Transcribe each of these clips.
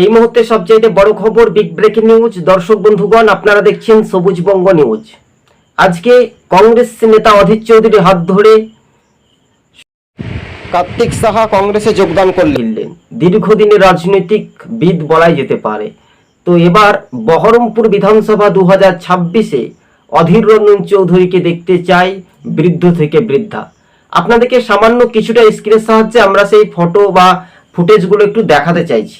এই মুহূর্তে সবচাইতে বড় খবর বিগ ব্রেকিং নিউজ দর্শক বন্ধুগণ, আপনারা দেখছেন সবুজ বঙ্গ নিউজ। আজকে কংগ্রেস নেতা অধীর চৌধুরীর হাত ধরে কার্তিক সাহা কংগ্রেসে যোগদান করলেন। দীর্ঘদিনের রাজনৈতিক বিদ বলাই যেতে পারে। তো এবার বহরমপুর বিধানসভা দু হাজার ছাব্বিশে অধীর রঞ্জন চৌধুরীকে দেখতে চাই বৃদ্ধ থেকে বৃদ্ধা। আপনাদেরকে সামান্য কিছুটা স্ক্রিনের সাহায্যে আমরা সেই ফটো বা ফুটেজগুলো একটু দেখাতে চাইছি।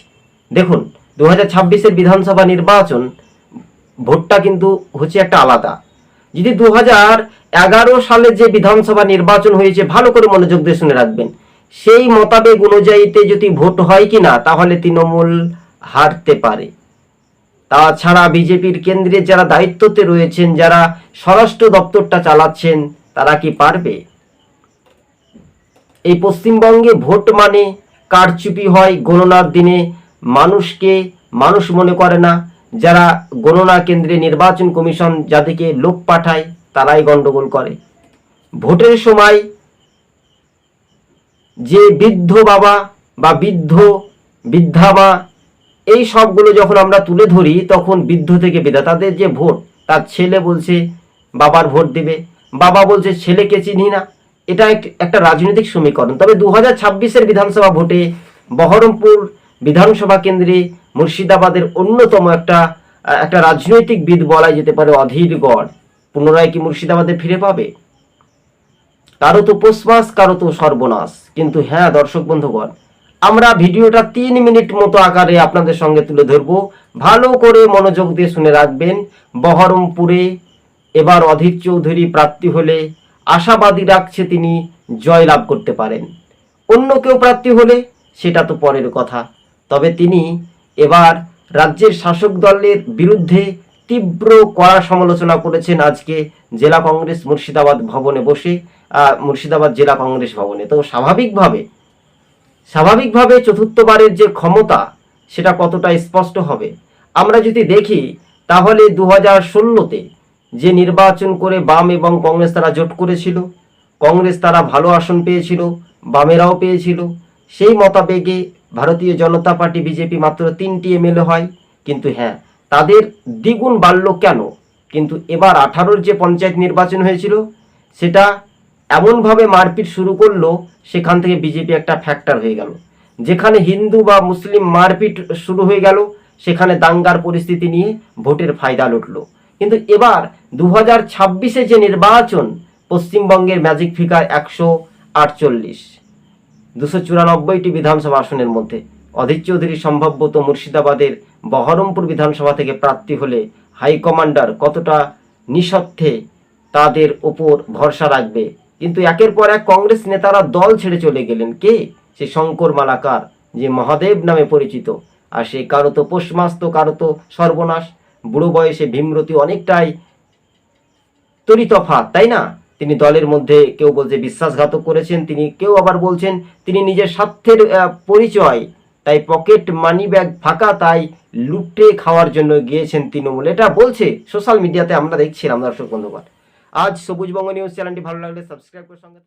দেখুন দু হাজার ছাব্বিশের বিধানসভা নির্বাচন ভোটটা কিন্তু হচ্ছে একটা আলাদা। যদি দু হাজার এগারো সালে যে বিধানসভা নির্বাচন হয়েছে, ভালো করে মনোযোগ দিয়ে শুনে রাখবেন। সেই মোতাবেক অনুযায়ীতে যদি ভোট হয় কি না তাহলে তৃণমূল হারতে পারে। তাছাড়া বিজেপির কেন্দ্রে যারা দায়িত্বতে রয়েছেন, যারা স্বরাষ্ট্র দপ্তরটা চালাচ্ছেন, তারা কি পারবে? এই পশ্চিমবঙ্গে ভোট মানে কারচুপি হয় গণনার দিনে। মানুষকে, মানুষ মনে করে না, যারা গণনা কেন্দ্রে নির্বাচন কমিশন যাদেরকে লোক পাঠায়, তারাই গন্ডগোল করে। ভোটের সময় যে বৃদ্ধ বাবা বা বৃদ্ধ, বৃদ্ধা মা, এই সবগুলো যখন আমরা তুলে ধরি, তখন বৃদ্ধ থেকে বিধা। তাদের যে ভোট, তার ছেলে বলছে, বাবার ভোট দিবে। বাবা বলছে, ছেলেকে চিনি না। এটা এক- একটা রাজনৈতিক সমীকরণ। তবে দু হাজার ছাব্বিশের বিধানসভা ভোটে বহরমপুর বিধানসভা কেন্দ্রে মুর্শিদাবাদের অন্যতম একটা একটা রাজনৈতিক বিদ বলা যেতে পারে অধীর গড়। পুনরায় কি মুর্শিদাবাদে ফিরে পাবে? কারও তো পোষমাস কারও তো সর্বনাশ। কিন্তু হ্যাঁ দর্শক বন্ধুগণ, আমরা ভিডিওটা তিন মিনিট মতো আকারে আপনাদের সঙ্গে তুলে ধরবো। ভালো করে মনোযোগ দিয়ে শুনে রাখবেন। বহরমপুরে এবার অধীর চৌধুরী প্রার্থী হলে আশাবাদী রাখছে তিনি জয় লাভ করতে পারেন। অন্য কেউ প্রার্থী হলে সেটা তো পরের কথা। তবে তিনি এবার রাজ্যের শাসক দলের বিরুদ্ধে তীব্র কড়া সমালোচনা করেছেন আজকে জেলা কংগ্রেস মুর্শিদাবাদ ভবনে বসে মুর্শিদাবাদ জেলা কংগ্রেস ভবনে। তো স্বাভাবিকভাবে স্বাভাবিকভাবে চতুর্থবারের যে ক্ষমতা, সেটা কতটা স্পষ্ট হবে? আমরা যদি দেখি, তাহলে দু হাজার ষোলোতে যে নির্বাচন করে বাম এবং কংগ্রেস তারা জোট করেছিল, কংগ্রেস তারা ভালো আসন পেয়েছিল, বামেরাও পেয়েছিল, সেই মতাবেগে ভারতীয় জনতা পার্টি বিজেপি মাত্র তিনটি এমএলএ হয়, কিন্তু হ্যাঁ তাদের দ্বিগুণ বাড়ল কেন? কিন্তু এবার আঠারোর যে পঞ্চায়েত নির্বাচন হয়েছিল, সেটা এমনভাবে মারপিট শুরু করল, সেখান থেকে বিজেপি একটা ফ্যাক্টর হয়ে গেল। যেখানে হিন্দু বা মুসলিম মারপিট শুরু হয়ে গেল, সেখানে দাঙ্গার পরিস্থিতি নিয়ে ভোটের ফায়দা লুটলো। কিন্তু এবার দু হাজার যে নির্বাচন, পশ্চিমবঙ্গের ম্যাজিক ফিগার একশো আটচল্লিশ। দুশো চুরানব্বইটি বিধানসভা আসনের মধ্যে অধীর চৌধুরী সম্ভবত মুর্শিদাবাদের বহরমপুর বিধানসভা থেকে প্রার্থী হলে হাইকমান্ডার কতটা নিঃস্বার্থে তাদের ওপর ভরসা রাখবে? কিন্তু একের পর এক কংগ্রেস নেতারা দল ছেড়ে চলে গেলেন। কে? সে শঙ্কর মালাকার, যে মহাদেব নামে পরিচিত। আর সে কারও তো পোষমাস তো কারও তো সর্বনাশ। বুড়ো বয়সে ভীমরতি অনেকটাই তরিতফাত তাই না? তিনি দলের মধ্যে কেউ বলছে বিশ্বাসঘাতক করেছেন, তিনি কেউ আবার বলছেন তিনি নিজের স্বার্থের পরিচয়, তাই পকেট মানি ব্যাগ ফাঁকা, তাই লুটে খাওয়ার জন্য গিয়েছেন তৃণমূল এটা বলছে সোশ্যাল মিডিয়াতে আমরা দেখছিলাম, দর্শক বন্ধুবান আজ সবুজ বঙ্গ নিউজ চ্যানেলটি ভালো লাগলে সাবস্ক্রাইব করে সঙ্গে।